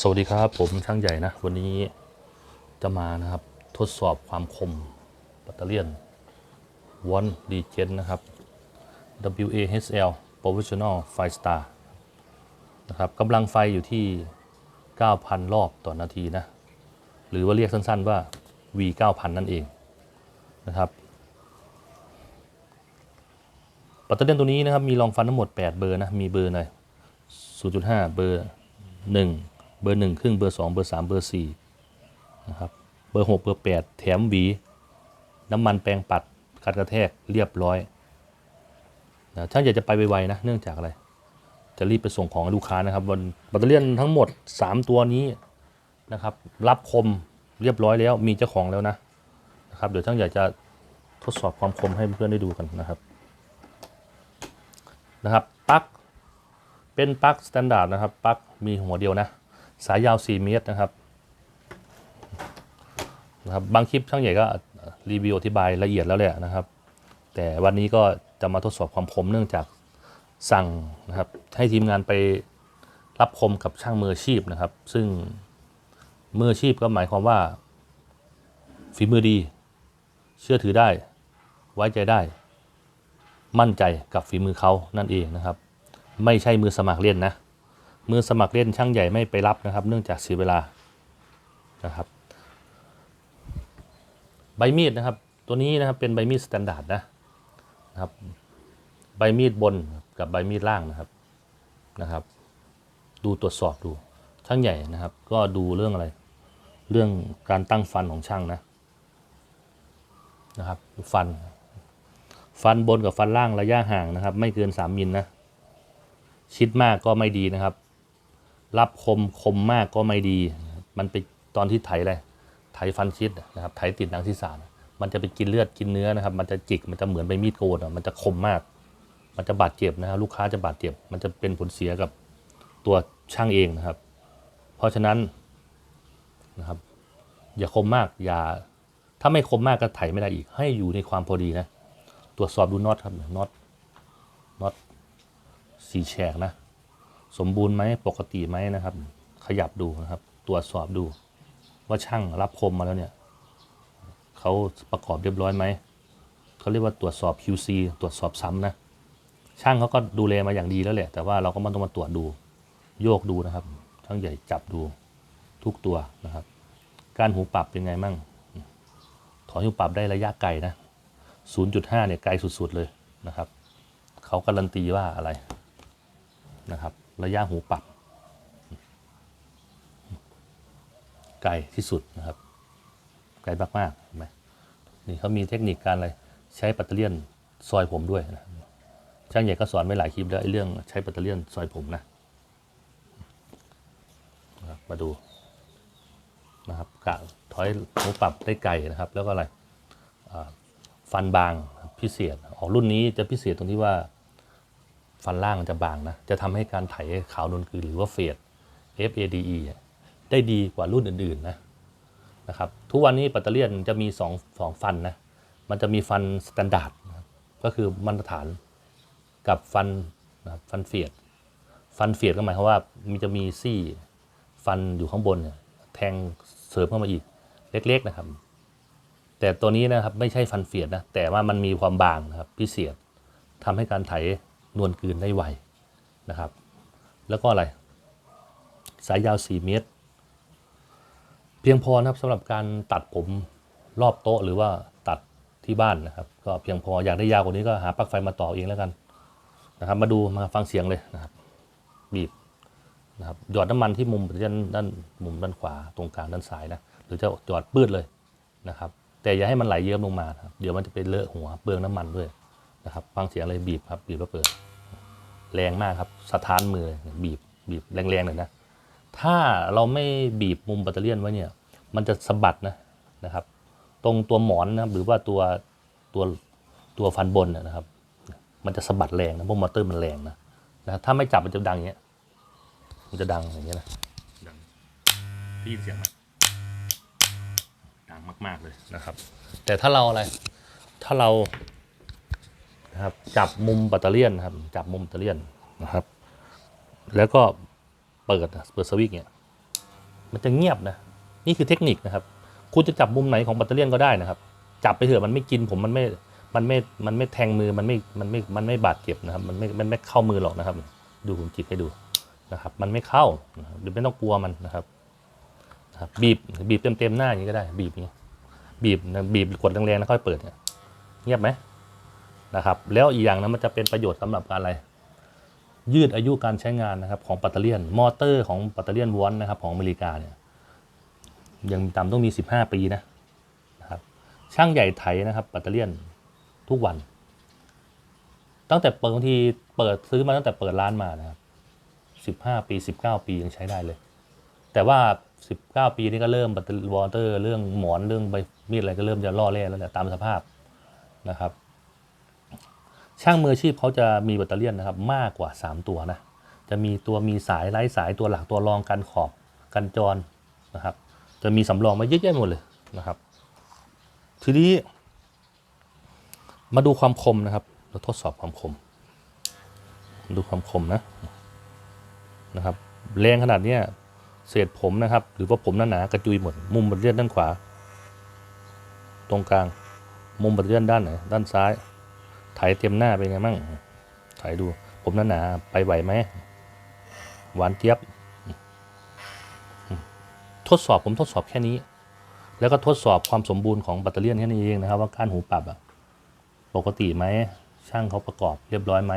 สวัสดีครับผมช่างใหญ่นะ วันนี้จะมานะครับทดสอบความคมแบตเตอรี่วอนดีเจนนะครับ WAHL Professional Five Star นะครับกำลังไฟอยู่ที่ 9,000 รอบต่อนาทีนะ หรือว่าเรียกสั้นๆว่า V 9,000 นั่นเองนะครับแบตเตอรี่ตัวนี้นะครับมีรองฟันทั้งหมด 8 เบอร์นะ มีเบอร์หน่อย0.5 เบอร์ 1 เบอร์1ครึ่งเบอร์2เบอร์3เบอร์4นะครับเบอร์6เบอร์8แถมหวี น้ำมันแปรงปัดกัดกระแทกเรียบร้อยนะช่างอยากจะไปไวๆนะเนื่องจากอะไร จะรีบไปส่งของลูกค้านะครับวันแบตเตอรี่ทั้งหมด 3 ตัวนี้นะครับ รับคมเรียบร้อยแล้วมีเจ้าของแล้วนะนะครับเดี๋ยวช่างอยากจะทดสอบความคมให้เพื่อนได้ดูกันนะครับนะครับปลั๊กเป็นปลั๊กสแตนดาร์ดนะครับปลั๊กมีหัวเดียวนะ สายยาว 4 เมตรนะครับนะครับ บางคลิปช่างใหญ่ก็รีวิวอธิบายละเอียดแล้วแหละนะครับ แต่วันนี้ก็จะมาทดสอบความคมเนื่องจากสั่งนะครับ ให้ทีมงานไปรับคมกับช่างมืออาชีพนะครับ ซึ่งมืออาชีพก็หมายความว่าฝีมือดี เชื่อถือได้ ไว้ใจได้ มั่นใจกับฝีมือเขานั่นเองนะครับ ไม่ใช่มือสมัครเล่นนะ มือสมัครเล่นช่างใหญ่ไม่ไปรับนะครับ เนื่องจากเสียเวลานะครับ ใบมีดนะครับ ตัวนี้นะครับเป็นใบมีดสแตนดาร์ดนะนะครับ ใบมีดบนกับใบมีดล่างนะครับนะครับ ดูตรวจสอบดูช่างใหญ่นะครับ ก็ดูเรื่องอะไร เรื่องการตั้งฟันของช่างนะนะครับ ฟัน ฟันบนกับฟันล่างระยะห่างนะครับ ไม่เกิน 3มิลนะชิดมากก็ไม่ดีนะครับ รับคมคมมากก็ไม่ดี มันไปตอนที่ไถอะไรไถฟันชิดนะครับไถติดหนังศีรษะนมันจะไปกินเลือดกินเนื้อนะครับ มันจะจิกมันจะเหมือนใบมีดโกนอะมันจะคมมาก มันจะบาดเจ็บนะครับลูกค้าจะบาดเจ็บ มันจะเป็นผลเสียกับตัวช่างเองนะครับ เพราะฉะนั้นนะครับ อย่าคมมากอย่าถ้าไม่คมมากก็ไถไม่ได้อีก ให้อยู่ในความพอดีนะตรวจสอบดูน็อตครับน็อตน็อตสีแฉกนะ สมบูรณ์ไหมปกติไหมนะครับ ขยับดูนะครับ ตรวจสอบดู ว่าช่างรับคมมาแล้วเนี่ยเขาประกอบเรียบร้อยไหมเขาเรียกว่าตรวจสอบ QC ตรวจสอบซ้ำนะช่างเขาก็ดูแลมาอย่างดีแล้วแหละ แต่ว่าเราก็มันต้องมาตรวจดู โยกดูนะครับช่างใหญ่จับดูทุกตัวนะครับ การหูปรับเป็นไงมั่ง ถอนหูปรับได้ระยะไกลนะ 0.5เนี่ยไกลสุดๆเลยนะครับ เขาการันตีว่าอะไรนะครับ ระยะหูปรับ ไกลที่สุดนะครับ ไกลมากๆเห็นไหมนี่เขามีเทคนิคการอะไรใช้แบตเตอรี่ยนซอยผมด้วยนะช่างใหญ่ก็สอนไว้หลายคลิปแล้วไอ้เรื่องใช้แบตเตอรี่ยนซอยผมนะมาดูนะครับกะถอยหูปรับได้ไกลนะครับ แล้วก็อะไรฟันบางพิเศษออกรุ่นนี้จะพิเศษตรงที่ว่า ฟันล่างมันจะบางนะ จะทำให้การไถขาวนวลคือหรือว่าเฟด FADE ได้ดีกว่ารุ่นอื่นๆนะนะครับ ทุกวันนี้แบตเตอรี่ยนจะมี2องสองฟันนะ มันจะมีฟันสแตนดาร์ดนก็คือมาตรฐานกับฟันนะฟันเฟียด ฟันเฟียดก็หมายความว่ามันจะมีซี่ฟันอยู่ข้างบนเนี่ยแทงเสริมเข้ามาอีกเล็กๆนะครับ แต่ตัวนี้นะครับไม่ใช่ฟันเฟียดนะ แต่ว่ามันมีความบางนะครับพิเศษทำให้การไถ นวลกืนได้ไวนะครับ แล้วก็อะไร สายยาว 4 เมตร เพียงพอนะครับสำหรับการตัดผมรอบโต๊ะหรือว่าตัดที่บ้านนะครับ ก็เพียงพออยากได้ยาวกว่านี้ก็หาปลั๊กไฟมาต่อเองแล้วกันนะครับ มาดูมาฟังเสียงเลยนะครับ บีบนะครับหยอดน้ำมันที่มุมด้านด้านมุมด้านขวาตรงกลางด้านซ้ายนะหรือจะหยอดปื้ดเลยนะครับ แต่อย่าให้มันไหลเยิ้มลงมาครับเดี๋ยวมันจะไปเลอะหัวเปลืองน้ำมันด้วยนะครับ ฟังเสียงเลยบีบครับบีบแล้วเปิด แรงมากครับสะท้านมือบีบบีบแรงๆหน่อยนะถ้าเราไม่บีบมุมแบตเตอรี่ยนไว้เนี่ย มันจะสะบัดนะนะครับ ตรงตัวหมอนนะหรือว่าตัวตัวตัวฟันบนนะนะครับ มันจะสะบัดแรงนะเพราะมอเตอร์มันแรงนะนะถ้าไม่จับมันจะดังอย่างเงี้ยมันจะดังอย่างเงี้ยนะดังพี่ยินเสียงไหมดังมาก ๆเลยนะครับ แต่ถ้าเราอะไรถ้าเรา นะครับ จับมุมแบตเตอรี่ยนครับ จับมุมแบตเตอรี่ยนนะครับ แล้วก็เปิดเปิดสวิตช์เนี่ยมันจะเงียบนะ นี่คือเทคนิคนะครับ คุณจะจับมุมไหนของแบตเตอรี่ยนก็ได้นะครับ จับไปเถอะมันไม่กินผมมันไม่ มันไม่ มันไม่แทงมือ มันไม่ มันไม่ มันไม่บาดเจ็บนะครับ มันไม่ มันไม่เข้ามือหรอกนะครับ ดูผมจิบให้ดูนะครับ มันไม่เข้าหรือไม่ต้องกลัวมันนะครับนะครับบีบบีบเต็มๆหน้าอย่างนี้ก็ได้ บีบอย่างนี้บีบบีบกดแรงๆแล้วค่อยเปิดเนี่ยเงียบไหม นะครับแล้วอีกอย่างนะมันจะเป็นประโยชน์สำหรับการอะไร ยืดอายุการใช้งานนะครับของแบตเตอรี่ยนมอเตอร์ของแบตเตอรี่ยนวอนนะครับของอเมริกาเนี่ยยังต่ำต้องมี 15 ปีนะนะครับช่างใหญ่ไถนะครับแบตเตอรี่ยนทุกวัน ตั้งแต่เปิดบางทีเปิดซื้อมาตั้งแต่เปิดร้านมานะครับ15 ปี 19 ปียังใช้ได้เลย แต่ว่า 19 ปีนี้ก็เริ่มแบตเตอรี่วอเตอร์ เรื่องหมอนเรื่องใบมีดอะไรก็เริ่มจะล่อแร่แล้วแหละตามสภาพนะครับ ช่างมืออาชีพเขาจะมีแบตเตอรี่ยนนะครับมากกว่า 3 ตัวนะจะมีตัวมีสายไร้สายตัวหลักตัวรองกันขอบกันจรนะครับ จะมีสำรองมาเยอะแยะหมดเลยนะครับ ทีนี้ มาดูความคมนะครับ เราทดสอบความคม ดูความคมนะนะครับแรงขนาดเนี้ยเศษผมนะครับ หรือว่าผมหนาๆกระจุยหมดมุมบัตเลียนด้านขวา ตรงกลาง มุมบัตเลียนด้านไหนด้านซ้าย ถ่ายเต็มหน้าเป็นไงมั่งถ่ายดู ผมหนาๆไปไหวไหมหวานเจี๊ยบ ทดสอบผมทดสอบแค่นี้ แล้วก็ทดสอบความสมบูรณ์ของแบตเตอรี่แค่นี้เองนะครับ ว่ากานหูปรับอะปกติไหมช่างเขาประกอบเรียบร้อยไหม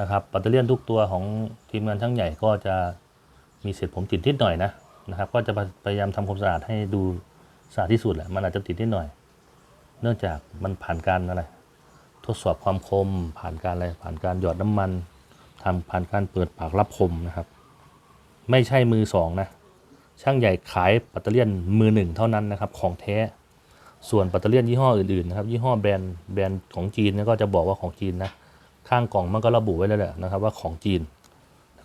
นะครับแบตเตอรี่ทุกตัวของทีมงานช่างใหญ่ก็จะมีเศษผมติดนิดหน่อยนะนะครับก็จะพยายามทำความสะอาดให้ดูสะอาดที่สุดแหละมันอาจจะติดนิดหน่อย เนื่องจากมันผ่านการอะไร ทดสอบความคม ผ่านการอะไรผ่านการหยอดน้ำมันทำผ่านการเปิดปากรับคมนะครับ ไม่ใช่มือสองนะช่างใหญ่ขายแบตเตอรี่ยนมือหนึ่งเท่านั้นนะครับของแท้ส่วนแบตเตอรี่ยนยี่ห้ออื่นๆนะครับยี่ห้อแบรนด์แบรนด์ของจีนก็จะบอกว่าของจีนนะข้างกล่องมันก็ระบุไว้แล้วแหละนะครับว่าของจีน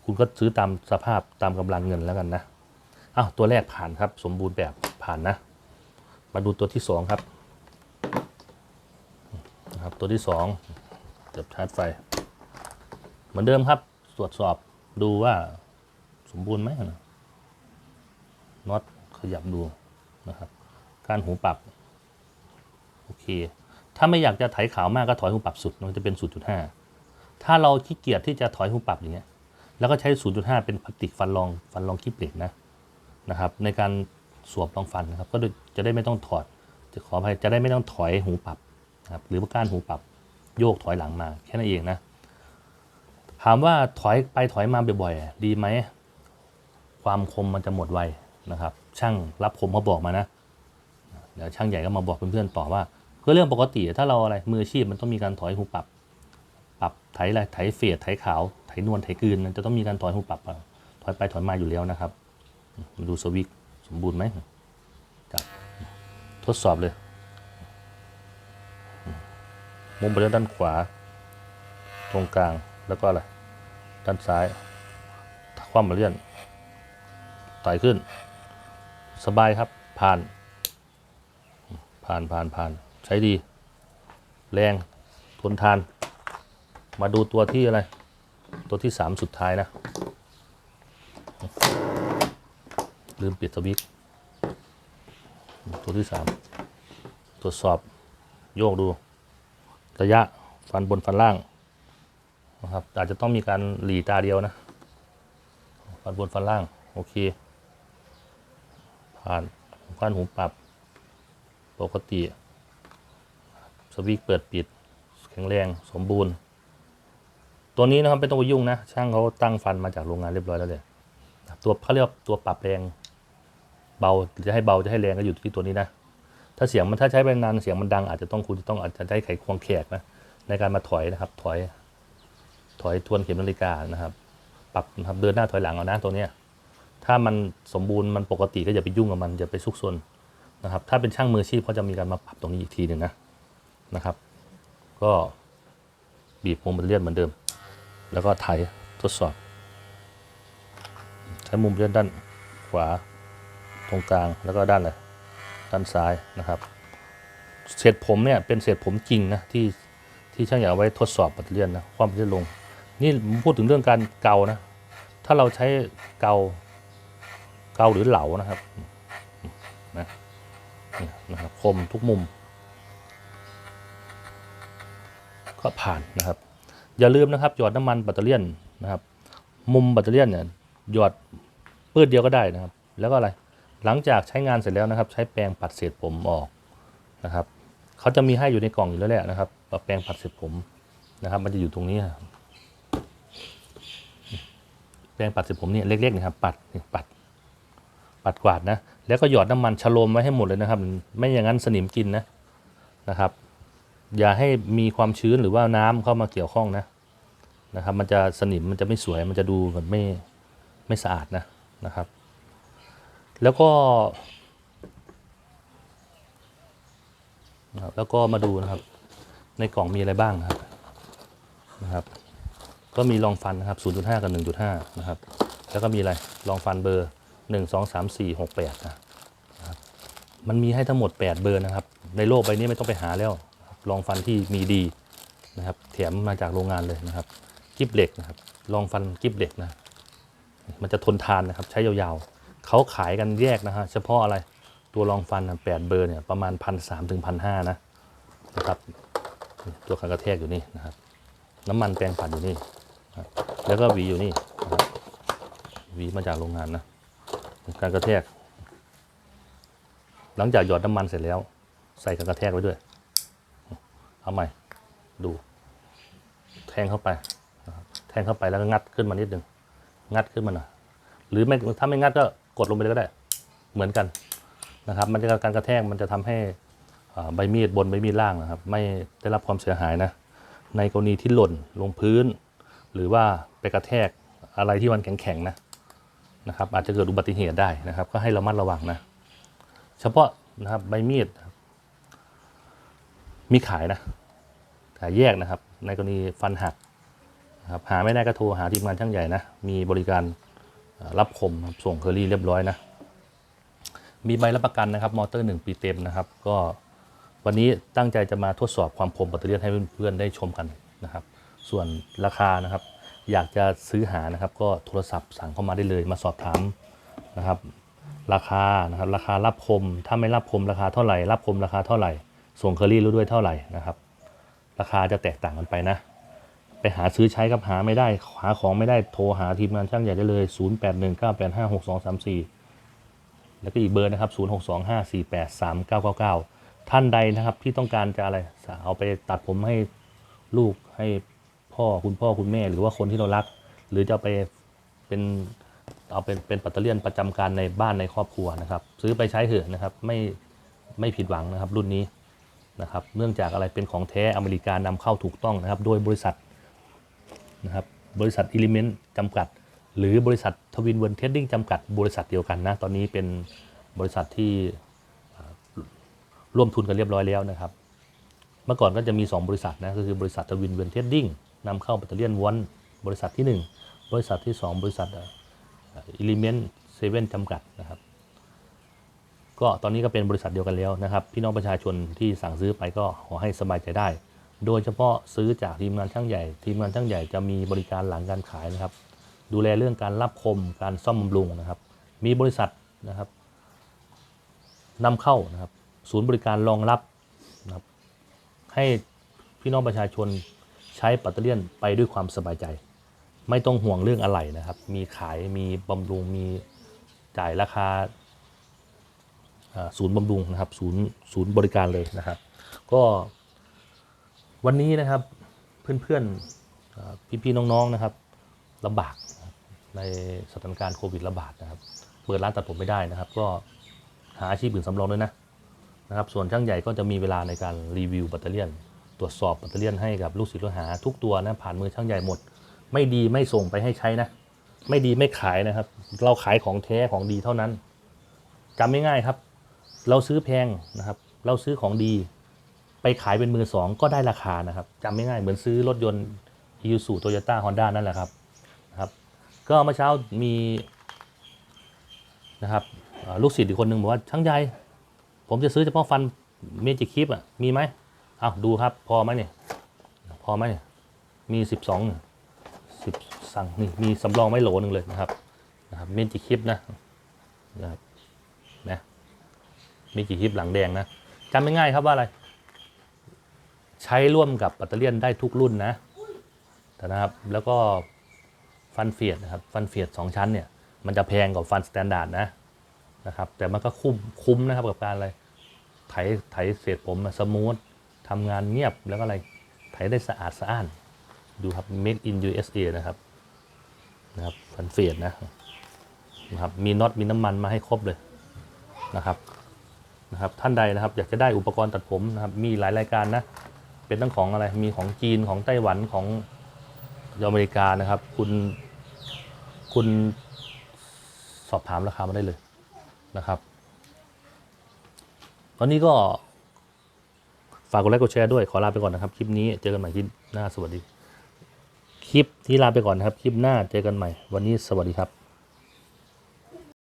คุณก็ซื้อตามสภาพตามกำลังเงินแล้วกันนะอ้าวตัวแรกผ่านครับสมบูรณ์แบบผ่านนะ มาดูตัวที่สองครับ นะครับตัวที่สองเก็บชาร์จไฟ เหมือนเดิมครับตรวจสอบดูว่าสมบูรณ์ไหมนะน็อตขยับดูนะครับการหูปรับโอเค ถ้าไม่อยากจะไถขาวมากก็ถอยหูปรับสุดมันจะเป็น 0.5 ถ้าเราขี้เกียจที่จะถอยหูปรับอย่างเงี้ยแล้วก็ใช้ 0.5 เป็นพลาสติกฟันรองฟันรองคลิปเหล็กนะนะครับในการสวมรองฟันนะครับก็จะได้ไม่ต้องถอดจะขออภัยจะได้ไม่ต้องถอยหูปรับ ครับหรือว่าก้านหูปรับโยกถอยหลังมาแค่นั้นเองนะ ถามว่าถอยไปถอยมาบ่อยๆ ดีไหม ความคมมันจะหมดไวนะครับ ช่างรับคมเขาบอกมานะ เดี๋ยวช่างใหญ่ก็มาบอกเพื่อนๆต่อว่าก็เรื่องปกติถ้าเราอะไรมืออาชีพมันต้องมีการถอยหูปรับ ปรับไถอะไรไถเฟียดไถขาวไถนวลไถกืนมันจะต้องมีการถอยหูปรับถอยไปถอยมาอยู่แล้วนะครับมาดูสวิกสมบูรณ์ไหมจับทดสอบเลย มุมบริเวณด้านขวา ตรงกลางแล้วก็อะไรด้านซ้ายคว่ำมาเลื่อนไต่ขึ้น สบายครับผ่าน ผ่านผ่านผ่านใช้ดี แรงทนทาน มาดูตัวที่อะไร ตัวที่สามสุดท้ายนะ ลืมปิดสวิตตัวที่สามตรวจสอบโยกดู ระยะฟันบนฟันล่างนะครับอาจจะต้องมีการหลีตาเดียวนะฟันบนฟันล่างโอเค ผ่านก้านหูปรับปกติ สวิตช์เปิดปิด แข็งแรงสมบูรณ์ ตัวนี้นะครับไม่ต้องไปยุ่งนะ ช่างเขาตั้งฟันมาจากโรงงานเรียบร้อยแล้วเลยตัวเขาเรียกตัวปรับแรงเบาจะให้เบาจะให้แรงก็อยู่ที่ตัวนี้นะ ถ้าเสียงมันถ้าใช้ไปนานเสียงมันดัง อาจจะต้องคุณจะต้องอาจจะได้ไขควงแขกนะในการมาถอยนะครับ ถอย ถอยทวนเข็มนาฬิกานะครับ ปรับนะครับเดินหน้าถอยหลังเอานะตัวเนี้ยถ้ามันสมบูรณ์มันปกติก็อย่าไปยุ่งกับมันอย่าไปซุกซนนะครับ ถ้าเป็นช่างมืออาชีพเขาจะมีการมาปรับตรงนี้อีกทีหนึ่งนะนะครับ ก็บีบมุมเลียนเหมือนเดิม แล้วก็ไถทดสอบ ใช้มุมเลียนด้านขวาตรงกลางแล้วก็ด้านอะไร ด้านซ้ายนะครับ เศษผมเนี่ยเป็นเศษผมจริงนะที่ที่ช่างอยากเอาไว้ทดสอบปัตเตอร์เลียนนะความเลียนลง นี่พูดถึงเรื่องการเกานะ ถ้าเราใช้เกาเกาหรือเหลานะครับนะนะครับคมทุกมุม ก็ผ่านนะครับ อย่าลืมนะครับหยอดน้ำมันแบตเตอรี่นะครับ มุมแบตเตอรี่เนี่ยหยอดปื้ดเดียวก็ได้นะครับ แล้วก็อะไร หลังจากใช้งานเสร็จแล้วนะครับ ใช้แปรงปัดเศษผมออกนะครับเขาจะมีให้อยู่ในกล่องอยู่แล้วแหละนะครับแปรงปัดเศษผมนะครับ มันจะอยู่ตรงนี้แปรงปัดเศษผมเนี่ยเล็กๆนะครับ ปัดปัด ปัดกวาดนะ แล้วก็หยอดน้ำมันชโลมไว้ให้หมดเลยนะครับ ไม่อย่างนั้นสนิมกินนะนะครับ อย่าให้มีความชื้นหรือว่าน้ำเข้ามาเกี่ยวข้องนะนะครับ มันจะสนิมมันจะไม่สวยมันจะดูแบบไม่ไม่สะอาดนะนะครับ แล้วก็ แล้วก็มาดูนะครับ ในกล่องมีอะไรบ้างนะครับนะครับ ก็มีรองฟันนะครับ 0.5 กับ 1.5 นะครับ แล้วก็มีอะไรรองฟันเบอร์ 1 2 3 4 6 8 นะครับ มันมีให้ทั้งหมด 8 เบอร์นะครับ ในโลกใบนี้ไม่ต้องไปหาแล้วรองฟันที่มีดีนะครับ แถมมาจากโรงงานเลยนะครับกิฟเหล็กนะครับรองฟันกิฟเหล็กนะ มันจะทนทานนะครับ ใช้ยาวๆ เขาขายกันแยกนะฮะ เฉพาะอะไรตัวรองฟันแปดเบอร์เนี่ยประมาณพันสามถึงพันห้านะนะครับ ตัวขันกระแทกอยู่นี่นะครับ น้ำมันแปรงปัดอยู่นี่ แล้วก็หวีอยู่นี่นะครับหวีมาจากโรงงานนะการกระแทก หลังจากหยอดน้ำมันเสร็จแล้ว ใส่การกระแทกไว้ด้วยเอาใหม่ดู แทงเข้าไปแทงเข้าไปแล้วก็งัดขึ้นมานิดนึงงัดขึ้นมาหน่อยหรือไม่ถ้าไม่งัดก็ กดลงไปเลยก็ได้ เหมือนกันนะครับ มันจะการกระแทกมันจะทำให้ใบมีดบนใบมีดล่างนะครับ ไม่ได้รับความเสียหายนะ ในกรณีที่หล่นลงพื้น หรือว่าไปกระแทกอะไรที่มันแข็งๆนะนะครับ อาจจะเกิดอุบัติเหตุได้นะครับ ก็ให้ระมัดระวังนะ เฉพาะนะครับใบมีดมีขายนะขายแยกนะครับ ในกรณีฟันหักนะครับหาไม่ได้ก็โทรหาทีมงานช่างใหญ่นะ มีบริการ รับคมครับส่งเคอรี่เรียบร้อยนะ มีใบรับประกันนะครับ มอเตอร์ 1 ปีเต็มนะครับ ก็วันนี้ตั้งใจจะมาทดสอบความคมแบตเตอรี่ให้เพื่อนๆได้ชมกันนะครับ ส่วนราคานะครับ อยากจะซื้อหานะครับ ก็โทรศัพท์สั่งเข้ามาได้เลยมาสอบถามนะครับ ราคานะครับ ราคารับคม ถ้าไม่รับคมราคาเท่าไหร่รับคมราคาเท่าไหร่ ส่งเคอรี่รู้ด้วยเท่าไหร่นะครับ ราคาจะแตกต่างกันไปนะ ไปหาซื้อใช้กับหาไม่ได้ หาของไม่ได้โทรหาทีมงานช่างใหญ่ได้เลย 0819856234 แล้วก็อีกเบอร์นะครับ 0625483999 ท่านใดนะครับที่ต้องการจะอะไรเอาไปตัดผมให้ลูกให้พ่อคุณพ่อคุณแม่ หรือว่าคนที่เรารัก หรือจะไปเป็นเอาเป็นเป็นปัตเตอร์เลียนประจำการในบ้านในครอบครัวนะครับ ซื้อไปใช้เถอะนะครับไม่ไม่ผิดหวังนะครับรุ่นนี้นะครับเนื่องจากอะไรเป็นของแท้อเมริกานำเข้าถูกต้องนะครับ โดยบริษัท นะครับบริษัท Element จำกัด หรือบริษัททวินเวิร์นเทดดิ้งจำกัด บริษัทเดียวกันนะตอนนี้เป็นบริษัทที่ร่วมทุนกันเรียบร้อยแล้วนะครับ เมื่อก่อนก็จะมี 2 บริษัทนะก็คือบริษัททวินเวิร์นเทดดิ้งนำเข้าแบตเตอรี่วอนบริษัทที่ 1 บริษัทที่ 2 บริษัทเอลิเมนต์เซเว่นจำกัดนะครับ ก็ตอนนี้ก็เป็นบริษัทเดียวกันแล้วนะครับ พี่น้องประชาชนที่สั่งซื้อไปก็ขอให้สบายใจได้ โดยเฉพาะซื้อจากทีมงานช่างใหญ่ ทีมงานช่างใหญ่จะมีบริการหลังการขายนะครับ ดูแลเรื่องการรับคมการซ่อมบำรุงนะครับ มีบริษัทนะครับนำเข้านะครับ ศูนย์บริการรองรับนะครับ ให้พี่น้องประชาชนใช้แบตเตอรี่ยนไปด้วยความสบายใจ ไม่ต้องห่วงเรื่องอะไรนะครับ มีขายมีบำรุงมีจ่ายราคาศูนย์บำรุงนะครับ ศูนย์ศูนย์บริการเลยนะครับ ก็ วันนี้นะครับเพื่อนๆพี่ๆน้องๆนะครับลำบากในสถานการณ์โควิดระบาดนะครับ เปิดร้านตัดผมไม่ได้นะครับ ก็หาอาชีพอื่นสำรองด้วยนะนะครับ ส่วนช่างใหญ่ก็จะมีเวลาในการรีวิวแบตเตอรี่ยนตรวจสอบแบตเตอรี่ยนให้กับลูกศิษย์ลูกหาทุกตัวนะผ่านมือช่างใหญ่หมด ไม่ดีไม่ส่งไปให้ใช้นะ ไม่ดีไม่ขายนะครับ เราขายของแท้ของดีเท่านั้นจำง่ายๆครับ เราซื้อแพงนะครับ เราซื้อของดี ไปขายเป็นมือสองก็ได้ราคานะครับจำไม่ง่ายเหมือนซื้อรถยนต์ i s u z u Toyota Honda นั่นแหละครับนะครับ ก็เมื่อเช้ามีนะครับลูกศิษย์อีกคนหนึ่งบอกว่าช่างใหญ่ผมจะซื้อเฉพาะฟันเมจิคิปอะมีไหมเอาดูครับ พอไหมเนี่ยพอไหมเนี่ยมีสิบสองสิบสั่งนี่มีสำรองไว้โหลหนึ่งเลยนะครับนะครับเมจิคิปนะนะครับนะมีกี่คลิปหลังแดงนะจำไม่ง่ายครับว่าอะไร ใช้ร่วมกับแบตเตอรี่ยนได้ทุกรุ่นนะนะครับแล้วก็ฟันเฟียดนะครับฟันเฟียดสองชั้นเนี่ยมันจะแพงกว่าฟันสแตนดาร์ดนะนะครับแต่มันก็คุ้มคุ้มนะครับกับการอะไรไถไถเศษผมสมูททำงานเงียบแล้วก็อะไรไถได้สะอาดสะอ้านดูครับ made in USA นะครับนะครับฟันเฟียดนะนะครับมีน็อตมีน้ำมันมาให้ครบเลยนะครับนะครับท่านใดนะครับอยากจะได้อุปกรณ์ตัดผมนะครับมีหลายรายการนะ เป็นทั้งของอะไร มีของจีนของไต้หวันของอเมริกานะครับ คุณคุณสอบถามราคามาได้เลยนะครับ ตอนนี้ก็ ฝากกดไลค์กดแชร์ด้วย ขอลาไปก่อนนะครับ คลิปนี้เจอกันใหม่คลิปหน้าสวัสดี คลิปที่ลาไปก่อนนะครับ คลิปหน้าเจอกันใหม่ วันนี้สวัสดีครับ